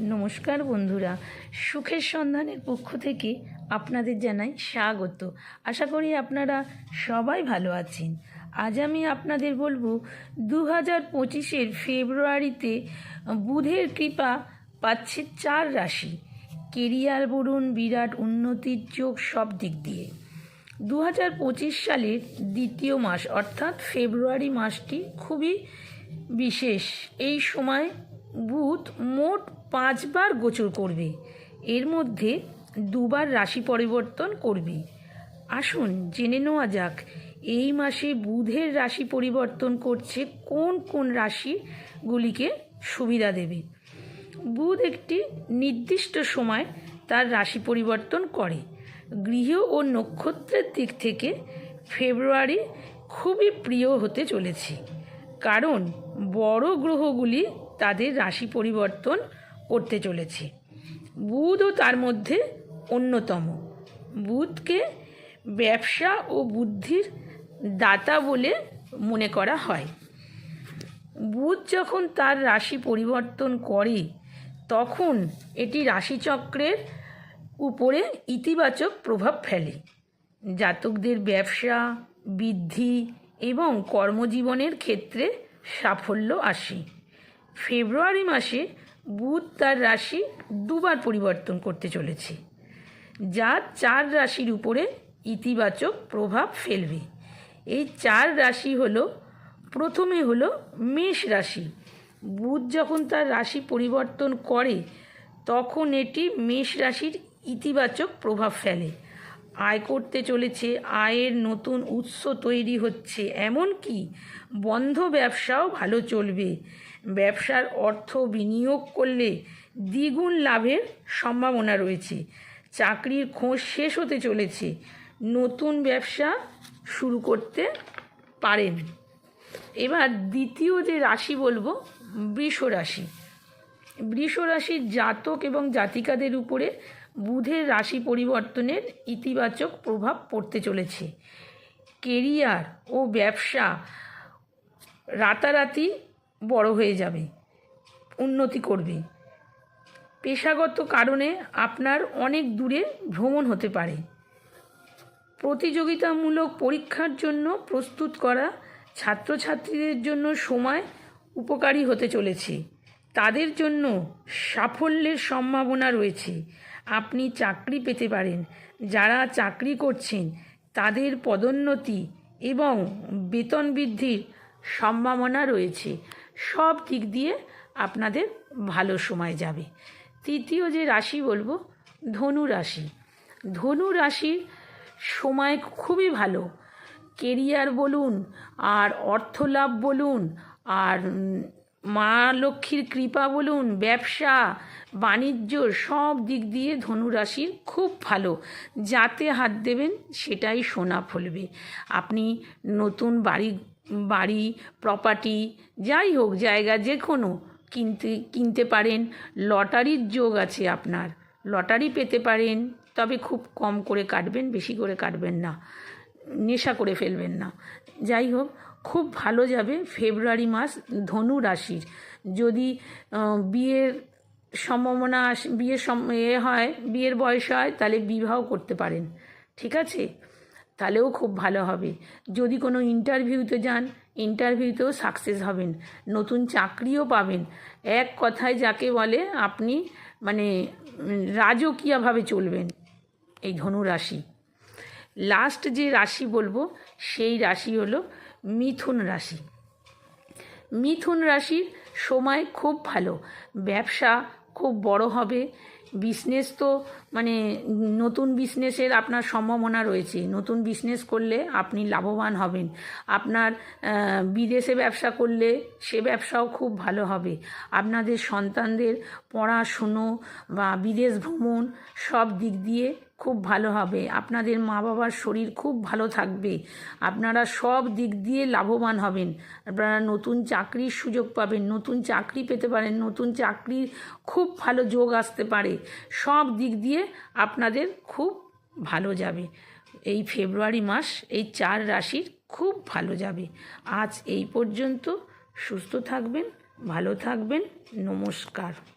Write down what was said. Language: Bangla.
নমস্কার বন্ধুরা। সুখের সন্ধানের পক্ষ থেকে আপনাদের জানাই স্বাগত। আশা করি আপনারা সবাই ভালো আছেন। আজ আমি আপনাদের বলব দু হাজার পঁচিশের ফেব্রুয়ারিতে বুধের কৃপা পাচ্ছে চার রাশি, কেরিয়ার বলুন বিরাট উন্নতির যোগ সব দিক দিয়ে। দু হাজার পঁচিশ সালের দ্বিতীয় মাস, অর্থাৎ ফেব্রুয়ারি মাসটি খুবই বিশেষ। এই সময় বুধ মোট পাঁচবার গোচর করবে। এর মধ্যে দুবার রাশি পরিবর্তন করবে। আসুন জেনে নেওয়া যাক, এই মাসে বুধের রাশি পরিবর্তন করছে কোন কোন রাশিগুলিকে সুবিধা দেবে? বুধ একটি নির্দিষ্ট সময় তার রাশি পরিবর্তন করে। গৃহ ও নক্ষত্রের দিক থেকে ফেব্রুয়ারি খুবই প্রিয় হতে চলেছে। কারণ বড় গ্রহগুলি তাদের রাশি পরিবর্তন করতে চলেছে। বুধও তার মধ্যে অন্যতম। বুধকে ব্যবসা ও বুদ্ধির দাতা বলে মনে করা হয়। বুধ যখন তার রাশি পরিবর্তন করে, তখন এটি রাশিচক্রের উপরে ইতিবাচক প্রভাব ফেলে। জাতকদের ব্যবসা, বৃদ্ধি এবং কর্মজীবনের ক্ষেত্রে সাফল্য আসে। ফেব্রুয়ারি মাসে বুধ তার রাশি দুবার পরিবর্তন করতে চলেছে, যা চার রাশির উপরে ইতিবাচক প্রভাব ফেলবে। এই চার রাশি হলো, প্রথমে হলো মেষ রাশি। বুধ যখন তার রাশি পরিবর্তন করে, তখন এটি মেষ রাশির ইতিবাচক প্রভাব ফেলে। আয় করতে চলেছে, আয়ের নতুন উৎস তৈরি হচ্ছে। এমনকি বন্ধ ব্যবসাও ভালো চলবে। ব্যবসার অর্থ বিনিয়োগ করলে দ্বিগুণ লাভের সম্ভাবনা রয়েছে। চাকরির খোঁজ শেষ হতে চলেছে। নতুন ব্যবসা শুরু করতে পারেন। এবার দ্বিতীয় যে রাশি বলব বৃষ রাশি বৃষ রাশির জাতক এবং জাতিকাদের উপরে বুধের রাশি পরিবর্তনের ইতিবাচক প্রভাব পড়তে চলেছে। কেরিয়ার ও ব্যবসা রাতারাতি বড় হয়ে যাবে, উন্নতি করবে। পেশাগত কারণে আপনার অনেক দূরে ভ্রমণ হতে পারে। প্রতিযোগিতামূলক পরীক্ষার জন্য প্রস্তুত করা ছাত্রছাত্রীদের জন্য সময় উপকারী হতে চলেছে। তাদের জন্য সাফল্যের সম্ভাবনা রয়েছে। আপনি চাকরি পেতে পারেন। যারা চাকরি করছেন, তাদের পদোন্নতি এবং বেতন বৃদ্ধির সম্ভাবনা রয়েছে। সব দিক দিয়ে আপনাদের ভালো সময় যাবে। তৃতীয় যে রাশি বলব, ধনু রাশি। ধনু রাশির সময় খুবই ভালো। কেরিয়ার বলুন, আর অর্থ লাভ বলুন, আর মা লক্ষ্মীর কৃপা বলুন, ব্যবসা, বাণিজ্য, সব দিক দিয়ে ধনুরাশির খুব ভালো। যাতে হাত দেবেন, সেটাই সোনা ফলবে। আপনি নতুন বাড়ি বাড়ি প্রপার্টি যাই হোক, জায়গা যে কোনো কিনতে কিনতে পারেন। লটারির যোগ আছে আপনার। লটারি পেতে পারেন, তবে খুব কম করে কাটবেন, বেশি করে কাটবেন না। নেশা করে ফেলবেন না। যাই হোক খুব ভালো যাবে ফেব্রুয়ারি মাস ধনু রাশির। যদি বিয়ের সম্ভাবনা আস, বিয়ের সম, এ হয়, বিয়ের বয়স হয়, তাহলে বিবাহ করতে পারেন। ঠিক আছে? তাহলেও খুব ভালো হবে। যদি কোনো ইন্টারভিউতে যান, ইন্টারভিউতেও সাকসেস হবেন, নতুন চাকরিও পাবেন। এক কথায় যাকে বলে, আপনি মানে রাজকীয়ভাবে চলবেন এই ধনু রাশি। লাস্ট যে রাশি বলব, সেই রাশি হলো মিথুন রাশি। মিথুন রাশির সময় খুব ভালো। ব্যবসা খুব বড় হবে। বিজনেস তো মানে নতুন বিজনেসের আপনার সম্ভাবনা রয়েছে। নতুন বিজনেস করলে আপনি লাভবান হবেন। আপনার বিদেশে ব্যবসা করলে সে ব্যবসাও খুব ভালো হবে। আপনাদের সন্তানদের পড়াশুনো বা বিদেশ ভ্রমণ সব দিক দিয়ে খুব ভালো হবে। আপনাদের মা বাবার শরীর খুব ভালো থাকবে। আপনারা সব দিক দিয়ে লাভবান হবেন। আপনারা নতুন চাকরির সুযোগ পাবেন, নতুন চাকরি পেতে পারেন, নতুন চাকরির খুব ভালো যোগ আসতে পারে। সব দিক দিয়ে আপনাদের খুব ভালো যাবে। এই ফেব্রুয়ারি মাস এই চার রাশির খুব ভালো যাবে। আজ এই পর্যন্ত সুস্থ থাকবেন, ভালো থাকবেন, নমস্কার।